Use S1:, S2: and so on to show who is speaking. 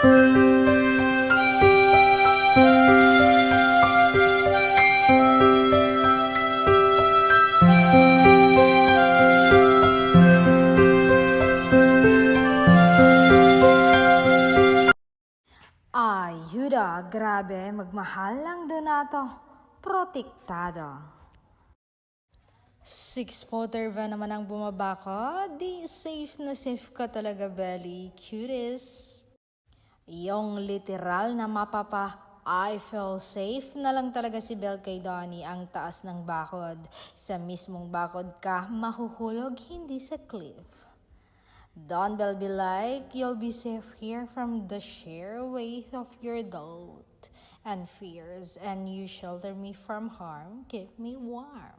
S1: Ayuda, grabe, magmahal lang ng donato. Protektado. Six footer ba naman ang bumaba ko? Di safe na safe ka talaga, Belly. Cutest. Yung literal na mapapa I feel safe na lang talaga si Bel kay ang taas ng bakod. Sa mismong bakod ka, mahuhulog hindi sa cliff. Don Bell be like, you'll be safe here from the sheer weight of your doubt and fears, and you shelter me from harm, keep me warm.